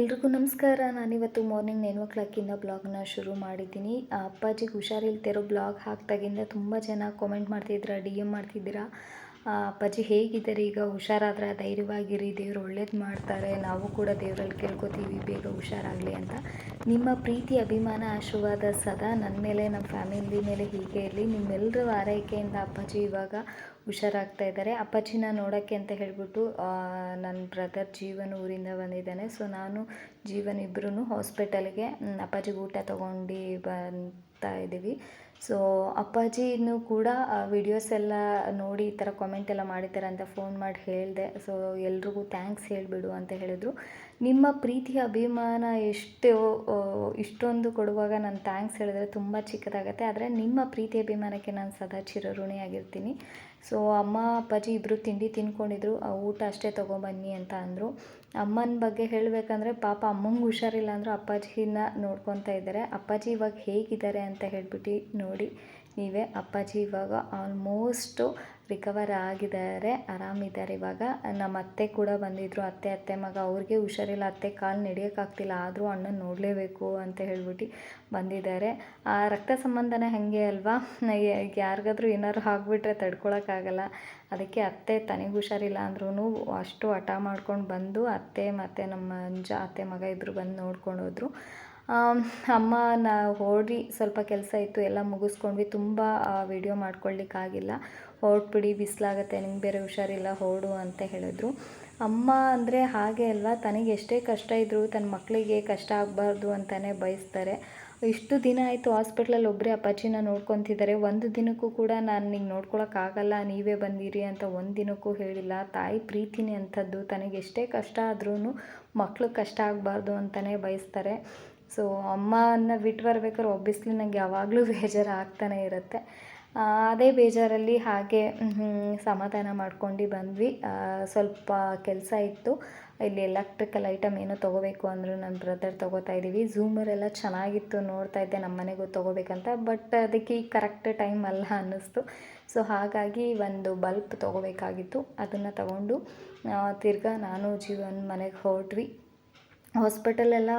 ಎಲ್ರಿಗೂ ನಮಸ್ಕಾರ. ನಾನಿವತ್ತು ಮಾರ್ನಿಂಗ್ ನೈನ್ ಓ ಕ್ಲಾಕಿಂದ ಬ್ಲಾಗ್ನ ಶುರು ಮಾಡಿದ್ದೀನಿ. ಅಪ್ಪಾಜಿಗೆ ಹುಷಾರಿಲ್ತಿರೋ ಬ್ಲಾಗ್ ಹಾಕ್ದಾಗಿಂದ ತುಂಬ ಜನ ಕಾಮೆಂಟ್ ಮಾಡ್ತಿದ್ದೀರಾ ಡಿ ಎಂ ಮಾಡ್ತಿದ್ದೀರಾ? ಅಪ್ಪಾಜಿ, ಹೇಗಿದ್ದಾರೆ? ಈಗ ಹುಷಾರಾದ್ರೆ ಧೈರ್ಯವಾಗಿರಿ. ದೇವರು ಒಳ್ಳೇದು ಮಾಡ್ತಾರೆ. ನಾವು ಕೂಡ ದೇವರಲ್ಲಿ ಕೇಳ್ಕೊತೀವಿ. ಬೇಗ ಹುಷಾರಾಗಲಿ ಅಂತ. ನಿಮ್ಮ ಪ್ರೀತಿ, ಅಭಿಮಾನ, ಆಶೀರ್ವಾದ ಸದಾ ನನ್ನ ಮೇಲೆ ನಮ್ಮ ಫ್ಯಾಮಿಲಿ ಮೇಲೆ ಹೀಗೆ ಇರಲಿ. ನಿಮ್ಮೆಲ್ಲರ ಆರೈಕೆಯಿಂದ ಅಪ್ಪಾಜಿ ಇವಾಗ ಹುಷಾರಾಗ್ತಾ ಇದ್ದಾರೆ. ಅಪ್ಪಾಜಿನ ನೋಡೋಕ್ಕೆ ಅಂತ ಹೇಳಿಬಿಟ್ಟು ನನ್ನ ಬ್ರದರ್ ಜೀವನ್ ಊರಿಂದ ಬಂದಿದ್ದಾನೆ. ಸೊ ನಾನು ಜೀವನ್ ಇಬ್ಬರೂ ಹಾಸ್ಪಿಟಲ್ಗೆ ಅಪ್ಪಾಜಿಗೆ ಊಟ ತೊಗೊಂಡು ಬರ್ತಾ ಇದ್ದೀವಿ. ಸೊ ಅಪ್ಪಾಜಿನೂ ಕೂಡ ವಿಡಿಯೋಸ್ ಎಲ್ಲ ನೋಡಿ ಈ ಥರ ಕಾಮೆಂಟ್ ಎಲ್ಲ ಮಾಡಿದ್ದಾರೆ ಅಂತ ಫೋನ್ ಮಾಡಿ ಹೇಳಿದೆ. ಸೊ ಎಲ್ರಿಗೂ ಥ್ಯಾಂಕ್ಸ್ ಹೇಳಿಬಿಡು ಅಂತ ಹೇಳಿದರು. ನಿಮ್ಮ ಪ್ರೀತಿ ಅಭಿಮಾನ ಎಷ್ಟು ಇಷ್ಟೊಂದು ಕೊಡುವಾಗ ನಾನು ಥ್ಯಾಂಕ್ಸ್ ಹೇಳಿದ್ರೆ ತುಂಬ ಚಿಕ್ಕದಾಗತ್ತೆ. ಆದರೆ ನಿಮ್ಮ ಪ್ರೀತಿ ಅಭಿಮಾನಕ್ಕೆ ನಾನು ಸದಾ ಚಿರಋಣಿಯಾಗಿರ್ತೀನಿ ಸೊ ಅಮ್ಮ, ಅಪ್ಪಾಜಿ ಇಬ್ಬರು ತಿಂಡಿ ತಿನ್ಕೊಂಡಿದ್ರು. ಆ ಊಟ ಅಷ್ಟೇ ತೊಗೊಂಬನ್ನಿ ಅಂತ ಅಂದರು. ಅಮ್ಮನ ಬಗ್ಗೆ ಹೇಳಬೇಕಂದ್ರೆ ಪಾಪ ಅಮ್ಮಂಗೆ ಹುಷಾರಿಲ್ಲ ಅಂದರೂ ಅಪ್ಪಾಜಿನ ನೋಡ್ಕೊತಾ ಇದ್ದಾರೆ. ಅಪ್ಪಾಜಿ ಇವಾಗ ಹೇಗಿದ್ದಾರೆ ಅಂತ ಹೇಳ್ಬಿಟ್ಟು ನೋಡಿ. ನೀವೇ ಅಪ್ಪಾಜಿ ಇವಾಗ ಆಲ್ಮೋಸ್ಟು ರಿಕವರ್ ಆಗಿದ್ದಾರೆ ಆರಾಮಿದ್ದಾರೆ. ಇವಾಗ ನಮ್ಮ ಅತ್ತೆ ಕೂಡ ಬಂದಿದ್ದರು ಅತ್ತೆ ಅತ್ತೆ ಮಗ, ಅವ್ರಿಗೆ ಹುಷಾರಿಲ್ಲ. ಅತ್ತೆ ಕಾಲು ನಡೆಯೋಕ್ಕಾಗ್ತಿಲ್ಲ. ಆದರೂ ಅಣ್ಣನ ನೋಡಲೇಬೇಕು ಅಂತ ಹೇಳ್ಬಿಟ್ಟು ಬಂದಿದ್ದಾರೆ. ಆ ರಕ್ತ ಸಂಬಂಧನ ಹಾಗೆ ಅಲ್ವಾ? ಯಾರಿಗಾದ್ರೂ ಏನಾದ್ರು ಆಗಿಬಿಟ್ರೆ ತಡ್ಕೊಳಕ್ಕಾಗಲ್ಲ. ಅದಕ್ಕೆ ಅತ್ತೆ ತನಗೆ ಹುಷಾರಿಲ್ಲ ಅಂದ್ರೂ ಅಷ್ಟು ಹಠ ಮಾಡ್ಕೊಂಡು ಬಂದು ಅತ್ತೆ ಮತ್ತು ನಮ್ಮ ಅತ್ತೆ ಮಗ ಇಬ್ಬರು ಬಂದು ನೋಡ್ಕೊಂಡು ಹೋದರು. ಅಮ್ಮ, ನಾ ಹೊರಡಿ ಸ್ವಲ್ಪ ಕೆಲಸ ಇತ್ತು, ಎಲ್ಲ ಮುಗಿಸ್ಕೊಂಡ್ವಿ. ತುಂಬ ವಿಡಿಯೋ ಮಾಡ್ಕೊಳ್ಳಿಕ್ಕಾಗಿಲ್ಲ ಹೊರಟ್ಬಿಡಿ ಬಿಸಿಲಾಗತ್ತೆ, ನಿಂಗೆ ಬೇರೆ ಹುಷಾರಿಲ್ಲ ಹೊರಡು ಅಂತ ಹೇಳಿದ್ರು. ಅಮ್ಮ ಅಂದರೆ ಹಾಗೆ ಅಲ್ಲ ತನಗೆ ಎಷ್ಟೇ ಕಷ್ಟ ಇದ್ದರೂ ತನ್ನ ಮಕ್ಕಳಿಗೆ ಕಷ್ಟ ಆಗಬಾರ್ದು ಅಂತಲೇ ಬಯಸ್ತಾರೆ. ಇಷ್ಟು ದಿನ ಆಯಿತು ಹಾಸ್ಪಿಟ್ಲಲ್ಲಿ ಒಬ್ಬರೇ ಅಪ್ಪಾಜಿನ ನೋಡ್ಕೊತಿದ್ದಾರೆ. ಒಂದು ದಿನಕ್ಕೂ ಕೂಡ ನಾನು ನಿಂಗೆ ನೋಡ್ಕೊಳೋಕ್ಕಾಗಲ್ಲ, ನೀವೇ ಬಂದಿರಿ ಅಂತ ಒಂದು ದಿನಕ್ಕೂ ಹೇಳಿಲ್ಲ. ತಾಯಿ ಪ್ರೀತಿನೇ ಅಂಥದ್ದು. ತನಗೆ ಎಷ್ಟೇ ಕಷ್ಟ ಆದ್ರೂ ಮಕ್ಕಳು ಕಷ್ಟ ಆಗಬಾರ್ದು ಅಂತಲೇ ಬಯಸ್ತಾರೆ. ಸೊ ಅಮ್ಮನ ಬಿಟ್ಟು ಬರ್ಬೇಕಾದ್ರೆ ಒಬ್ಬಿಸ್ಲಿ ನನಗೆ ಯಾವಾಗಲೂ ಬೇಜಾರು ಆಗ್ತಾನೆ ಇರುತ್ತೆ ಅದೇ ಬೇಜಾರಲ್ಲಿ ಹಾಗೆ ಸಮಾಧಾನ ಮಾಡ್ಕೊಂಡು ಬಂದ್ವಿ. ಸ್ವಲ್ಪ ಕೆಲಸ ಇತ್ತು. ಇಲ್ಲಿ ಎಲೆಕ್ಟ್ರಿಕಲ್ ಐಟಮ್ ಏನೋ ತೊಗೋಬೇಕು ಅಂದರೂ ನನ್ನ ಬ್ರದರ್ ತೊಗೋತಾ ಇದ್ದೀವಿ ಝೂಮರೆಲ್ಲ ಚೆನ್ನಾಗಿತ್ತು, ನೋಡ್ತಾ ಇದ್ದೆ ನಮ್ಮ ಮನೆಗೂ ತೊಗೋಬೇಕಂತ ಬಟ್ ಅದಕ್ಕೆ ಈಗ ಕರೆಕ್ಟ್ ಟೈಮ್ ಅಲ್ಲ ಅನ್ನಿಸ್ತು. ಸೊ ಹಾಗಾಗಿ ಒಂದು ಬಲ್ಪ್ ತೊಗೋಬೇಕಾಗಿತ್ತು. ಅದನ್ನು ತಗೊಂಡು ತಿರ್ಗಾ ನಾನು, ಜೀವನ್ ಮನೆಗೆ ಹೊರಟ್ವಿ. ಹಾಸ್ಪಿಟಲೆಲ್ಲ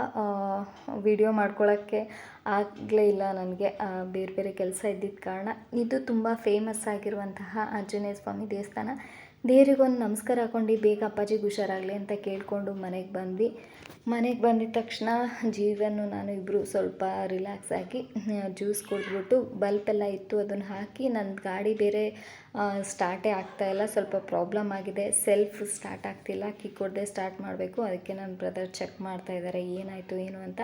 ವೀಡಿಯೋ ಮಾಡ್ಕೊಳ್ಳೋಕ್ಕೆ ಆಗಲೇ ಇಲ್ಲ ನನಗೆ. ಬೇರೆ ಬೇರೆ ಕೆಲಸ ಇದ್ದಿದ್ದ ಕಾರಣ. ಇದು ತುಂಬ ಫೇಮಸ್ ಆಗಿರುವಂತಹ ಆಂಜನೇಯ ಸ್ವಾಮಿ ದೇವಸ್ಥಾನ. ದೇವರಿಗೊಂದು ನಮಸ್ಕಾರ ಹಾಕೊಂಡು ಬೇಗ ಅಪ್ಪಾಜಿಗೆ ಹುಷಾರಾಗಲಿ ಅಂತ ಕೇಳಿಕೊಂಡು ಮನೆಗೆ ಬಂದ್ವಿ. ಮನೆಗೆ ಬಂದಿದ ತಕ್ಷಣ ಜೀವನ್ನು ನಾನು ಇಬ್ಬರು ಸ್ವಲ್ಪ ರಿಲ್ಯಾಕ್ಸ್ ಆಗಿ ಜ್ಯೂಸ್ ಕುಡಿದ್ಬಿಟ್ಟು ಬಲ್ಪ್ ಎಲ್ಲ ಇತ್ತು ಅದನ್ನು ಹಾಕಿ ನನ್ನ ಗಾಡಿ ಬೇರೆ ಸ್ಟಾರ್ಟೇ ಆಗ್ತಾ ಇಲ್ಲ, ಸ್ವಲ್ಪ ಪ್ರಾಬ್ಲಮ್ ಆಗಿದೆ, ಸೆಲ್ಫ್ ಸ್ಟಾರ್ಟ್ ಆಗ್ತಿಲ್ಲ, ಕಿಕ್ ಸ್ಟಾರ್ಟ್ ಮಾಡಬೇಕು, ಅದಕ್ಕೆ ನನ್ನ ಬ್ರದರ್ ಚೆಕ್ ಮಾಡ್ತಾ ಇದ್ದಾರೆ ಏನಾಯಿತು, ಏನು ಅಂತ.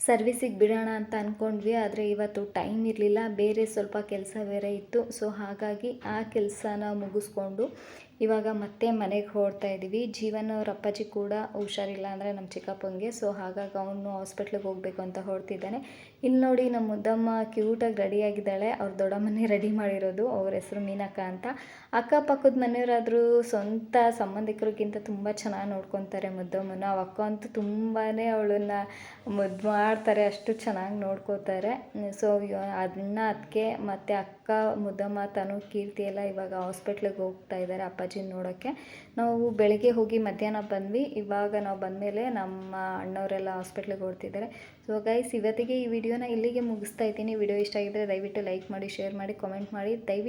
ಸರ್ವಿಸಿಗೆ ಬಿಡೋಣ ಅಂತ ಅಂದ್ಕೊಂಡ್ವಿ ಆದರೆ ಇವತ್ತು ಟೈಮ್ ಇರಲಿಲ್ಲ. ಬೇರೆ ಸ್ವಲ್ಪ ಕೆಲಸ ಬೇರೆ ಇತ್ತು. ಸೊ ಹಾಗಾಗಿ ಆ ಕೆಲಸನ ಮುಗಿಸ್ಕೊಂಡು ಇವಾಗ ಮತ್ತೆ ಮನೆಗೆ ಹೊರಡ್ತಾ ಇದ್ದೀವಿ ಜೀವನ್ ಅವ್ರ ಅಪ್ಪಾಜಿ ಕೂಡ ಹುಷಾರಿಲ್ಲ ಅಂದರೆ ನಮ್ಮ ಚಿಕ್ಕಪ್ಪಂಗೆ. ಸೊ ಹಾಗಾಗಿ ಅವನು ಹಾಸ್ಪಿಟ್ಲಿಗೆ ಹೋಗಬೇಕು ಅಂತ ಹೊರ್ತಿದ್ದಾನೆ ಇಲ್ಲಿ ನೋಡಿ ನಮ್ಮ ಮುದ್ದಮ್ಮ ಕ್ಯೂಟಾಗಿ ರೆಡಿಯಾಗಿದ್ದಾಳೆ ಅವ್ರ ದೊಡ್ಡಮ್ಮನೇ ರೆಡಿ ಮಾಡಿರೋದು. ಅವ್ರ ಹೆಸರು ಮೀನಕ್ಕ ಅಂತ. ಅಕ್ಕಪಕ್ಕದ ಮನೆಯವರಾದರೂ ಸ್ವಂತ ಸಂಬಂಧಿಕರಿಗಿಂತ ತುಂಬ ಚೆನ್ನಾಗಿ ನೋಡ್ಕೊತಾರೆ ಮುದ್ದಮ್ಮನ. ಅವ ಅಕ್ಕ ಅಂತೂ ತುಂಬಾ ಅವಳನ್ನ ಮುದ್ದು ಮಾಡ್ತಾರೆ ಅಷ್ಟು ಚೆನ್ನಾಗಿ ನೋಡ್ಕೋತಾರೆ. ಸೊ ಅದನ್ನ ಅದಕ್ಕೆ ಮತ್ತು ಅಕ್ಕ, ಮುದ್ದಮ್ಮ, ತನು, ಕೀರ್ತಿ ಎಲ್ಲ ಇವಾಗ ಹಾಸ್ಪಿಟ್ಲಿಗೆ ಹೋಗ್ತಾ ಇದ್ದಾರೆ ಅಪ್ಪಾಜಿನ ನೋಡೋಕ್ಕೆ ನಾವು ಬೆಳಗ್ಗೆ ಹೋಗಿ ಮಧ್ಯಾಹ್ನ ಬಂದ್ವಿ. ಇವಾಗ ನಾವು ಬಂದಮೇಲೆ ನಮ್ಮ ಅಣ್ಣವರೆಲ್ಲ ಹಾಸ್ಪಿಟ್ಲಿಗೆ ಓಡ್ತಿದ್ದಾರೆ ಸೊ ಗೈಸ್ ಇವತ್ತಿಗೆ ಈ ವಿಡಿಯೋನ ಇಲ್ಲಿಗೆ ಮುಗಿಸ್ತಾ ಇದ್ದೀನಿ. ವಿಡಿಯೋ ಇಷ್ಟ ಆಗಿದ್ದರೆ ದಯವಿಟ್ಟು ಲೈಕ್ ಮಾಡಿ ಶೇರ್ ಮಾಡಿ ಕಾಮೆಂಟ್ ಮಾಡಿ. ದಯವಿಟ್ಟು